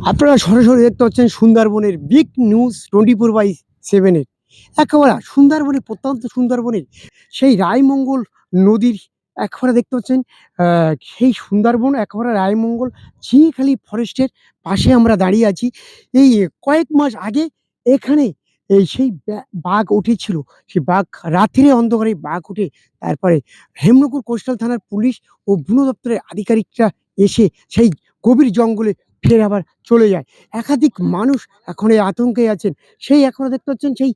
আপনারা সরাসরি দেখতে পাচ্ছেন সুন্দরবনের big news twenty four by সেভেনের একেবারে সুন্দরবনের, প্রত্যন্ত সুন্দরবনের সেই রায়মঙ্গল নদীর একেবারে দেখতে পাচ্ছেন সেই সুন্দরবন একেবারে রায়মঙ্গল চিড়িয়াখালী ফরেস্টের পাশে আমরা দাঁড়িয়ে আছি। এই কয়েক মাস আগে এখানে এই সেই বাঘ উঠেছিল। সেই বাঘ রাত্রিরে অন্ধকারে বাঘ উঠে তারপরে হেমনগর কোস্টাল থানার পুলিশ ও বন দপ্তরের আধিকারিকরা এসে সেই গভীর জঙ্গলে ফের আবার চলে যায়। একাধিক মানুষ এখন এই আতঙ্কে আছেন। সেই এখনও দেখতে পাচ্ছেন সেই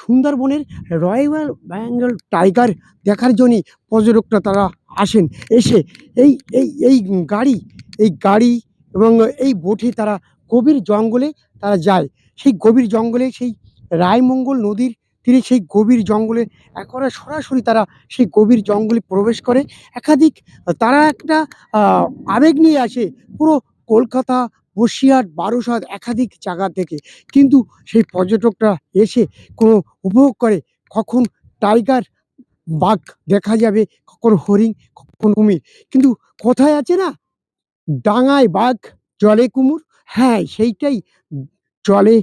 সুন্দরবনের রয়্যাল বেঙ্গল টাইগার দেখার জন্যই পর্যটকরা তারা আসেন। এসে এই এই এই গাড়ি এই গাড়ি এবং এই বোটে তারা গভীর জঙ্গলে তারা যায়। সেই গভীর জঙ্গলে সেই রায়মঙ্গল নদীর তীরে সেই গভীর জঙ্গলে একেবারে সরাসরি তারা সেই গভীর জঙ্গলে প্রবেশ করে। একাধিক, তারা একটা আবেগ নিয়ে আসে। পুরো কলকাতা, বসিরহাট বারোসাত একাধিক জায়গা থেকে। কিন্তু সেই পর্যটকরা এসে কোনো উপভোগ করে, কখন টাইগার বাঘ দেখা যাবে, কখন হরিণ, কখন কুমির। কিন্তু কোথায় আছে না? ডাঙায় বাঘ, জলে কুমুর। হ্যাঁ সেইটাই জলে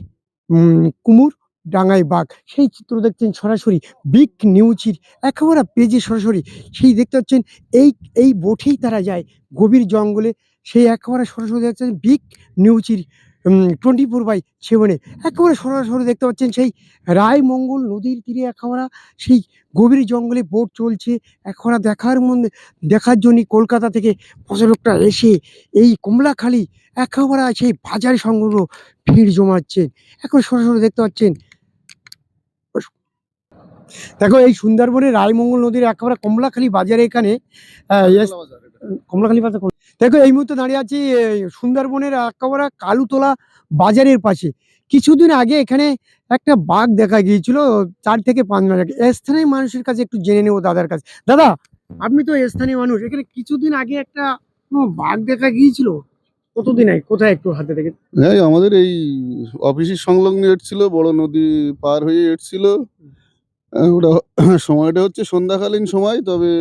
কুমুর, ডাঙায় বাঘ। সেই চিত্র দেখছেন সরাসরি বিগ নিউজের একেবারে পেজে সরাসরি। সেই দেখতে পাচ্ছেন, এই এই বোটেই তারা যায় গভীর জঙ্গলে। সেই একেবারে সরাসরি দেখছেন বিগ নিউজের টোয়েন্টি ফোর বাই সেভেনে একেবারে সরাসরি দেখতে পাচ্ছেন সেই রায়মঙ্গল নদীর তীরে একেবারে সেই গভীর জঙ্গলে বোট চলছে। একেবারে দেখার মধ্যে দেখার জন্য কলকাতা থেকে পর্যটকরা এসে এই কমলাখালি একেবারে সেই বাজার সংগ্রহ ভিড় জমাচ্ছেন। এখন সরাসরি দেখতে পাচ্ছেন। দেখো এই সুন্দরবনের রায়মঙ্গল নদীর একেবারে কমলাখালি বাজারে এখানে কমলাখালি কোন- দেখো এই মুহূর্তে দাঁড়িয়ে আছি সুন্দরবনের একেবারে কালুতলা বাজারের পাশে। কিছুদিন আগে এখানে একটা বাঘ দেখা গিয়েছিল চার থেকে পাঁচ মাস আগে। স্থানীয় মানুষের কাছে একটু জেনে নেব দাদার কাছে। দাদা আপনি তো স্থানীয় মানুষ। এখানে কিছুদিন আগে একটা বাঘ দেখা গিয়েছিল? কতদিন আগে? কোথায় একটু হাতে দেখে হ্যাঁ আমাদের এই অফিসের সংলগ্ন এসছিল বড় নদী পার হয়ে এসছিল আহ, ওটা সময়টা হচ্ছে সন্ধ্যাকালীন সময় তবে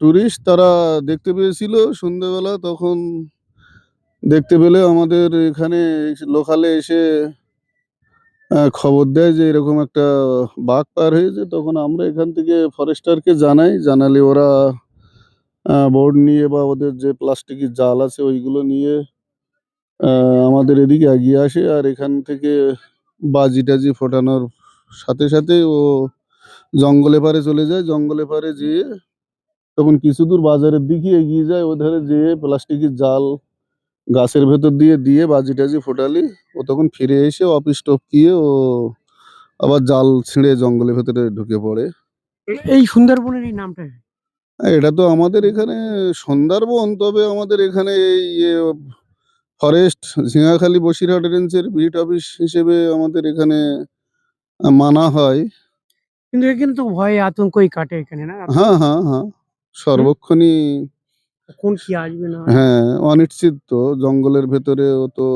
টুরিস্ট তারা দেখতে পেয়েছিল সন্ধ্যেবেলা, তখন দেখতে পেলে আমাদের এখানে লোকালে এসে খবর দেয় যে এরকম একটা বাঘ পার হয়েছে। তখন আমরা এখান থেকে ফরেস্টারকে জানাই, জানালে ওরা বোর্ড নিয়ে বা ওদের যে প্লাস্টিকের জাল আছে ওইগুলো নিয়ে আমাদের এদিকে এগিয়ে আসে। আর এখান থেকে বাজি টাজি ফোটানোর সাথে সাথে ও জঙ্গলে পারে চলে যায়। জঙ্গলে পারে যেয়ে তখন কিছু দূর বাজারের দিকে এগিয়ে যায় ওধারে যেয়ে প্লাস্টিকের জাল গাছের ভেতর দিয়ে দিয়ে বাজি টাজি ফোটালি। ও তখন ফিরে এসে অফিস টপ টপকিয়ে ও আবার জাল ছিঁড়ে জঙ্গলের ভেতরে ঢুকে পড়ে। এই সুন্দরবনের এই নামটা? এটা তো আমাদের এখানে সুন্দরবন তবে আমাদের এখানে এই ফরেস্ট ঝিঙাখালী বসিরহাট রেঞ্জের বিট অফিস হিসেবে আমাদের এখানে মানা হয়। কিন্তু এখানে তো ভয়ে আতঙ্কই কাটে এখানে না? হ্যাঁ হ্যাঁ হ্যাঁ। সর্বক্ষণই কোন কি আসবে না হ্যাঁ অনিশ্চিত তো। জঙ্গলের ভেতরে ও তো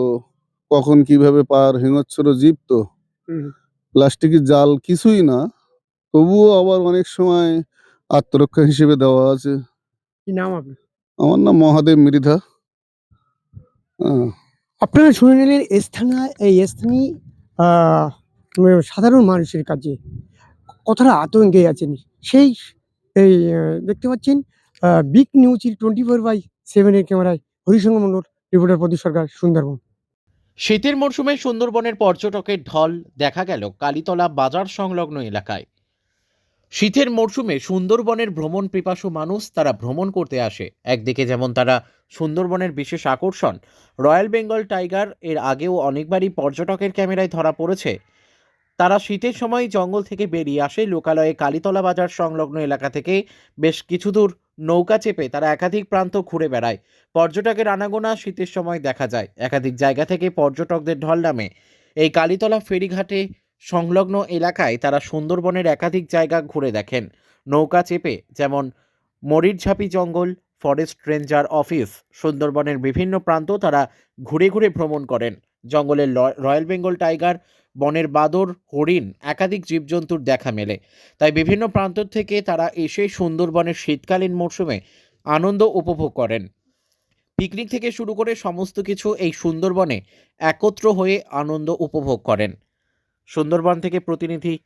কখন কীভাবে পার হিংস্র জীব তো। প্লাস্টিকের জাল কিছুই না। তবুও আবার অনেক সময় আত্মরক্ষা হিসেবে দেওয়া আছে। কি নাম আপনার? আমার নাম মহাদেব মৃধা। হ্যাঁ। আপনারা শুনে নিলেন স্থানীয় এই স্থানীয় সাধারণ মানুষের কাছে কতটা আতঙ্কে আছেন? সেই এই দেখতে পাচ্ছেন? Big news twenty four by সেভেনের ক্যামেরায় হরিশঙ্কর মন্ডল রিপোর্টার প্রদীপ সরকার, সুন্দরবন। শীতের মরশুমে সুন্দরবনের পর্যটকের ঢল দেখা গেল কালীতলা বাজার সংলগ্ন এলাকায়। শীতের মরশুমে সুন্দরবনের ভ্রমণ পিপাসু মানুষ তারা ভ্রমণ করতে আসে। একদিকে যেমন তারা সুন্দরবনের বিশেষ আকর্ষণ, রয়্যাল বেঙ্গল টাইগার এর আগেও অনেকবারই পর্যটকের ক্যামেরায় ধরা পড়েছে। তারা শীতের সময় জঙ্গল থেকে বেরিয়ে আসে। লোকালয়ে কালীতলা বাজার সংলগ্ন এলাকা থেকে বেশ কিছু দূর নৌকা চেপে তারা একাধিক প্রান্ত ঘুরে বেড়ায়। পর্যটকের আনাগোনা শীতের সময় দেখা যায়। একাধিক জায়গা থেকে পর্যটকদের ঢল নামে। এই কালীতলা ফেরিঘাটে সংলগ্ন এলাকায় তারা সুন্দরবনের একাধিক জায়গা ঘুরে দেখেন। নৌকা চেপে যেমন মরিরঝাপি জঙ্গল, ফরেস্ট রেঞ্জার অফিস, সুন্দরবনের বিভিন্ন প্রান্ত তারা ঘুরে ঘুরে ভ্রমণ করেন। জঙ্গলের রয়্যাল বেঙ্গল টাইগার বনের বাদর, হরিণ, একাধিক জীবজন্তুর দেখা মেলে। তাই বিভিন্ন প্রান্ত থেকে তারা এসে সুন্দরবনের শীতকালীন মরশুমে আনন্দ উপভোগ করেন। পিকনিক থেকে শুরু করে সমস্ত কিছু এই সুন্দরবনে একত্র হয়ে আনন্দ উপভোগ করেন। সুন্দরবন থেকে প্রতিনিধি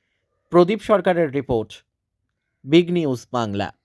প্রদীপ সরকারের রিপোর্ট, বিগ নিউজ বাংলা।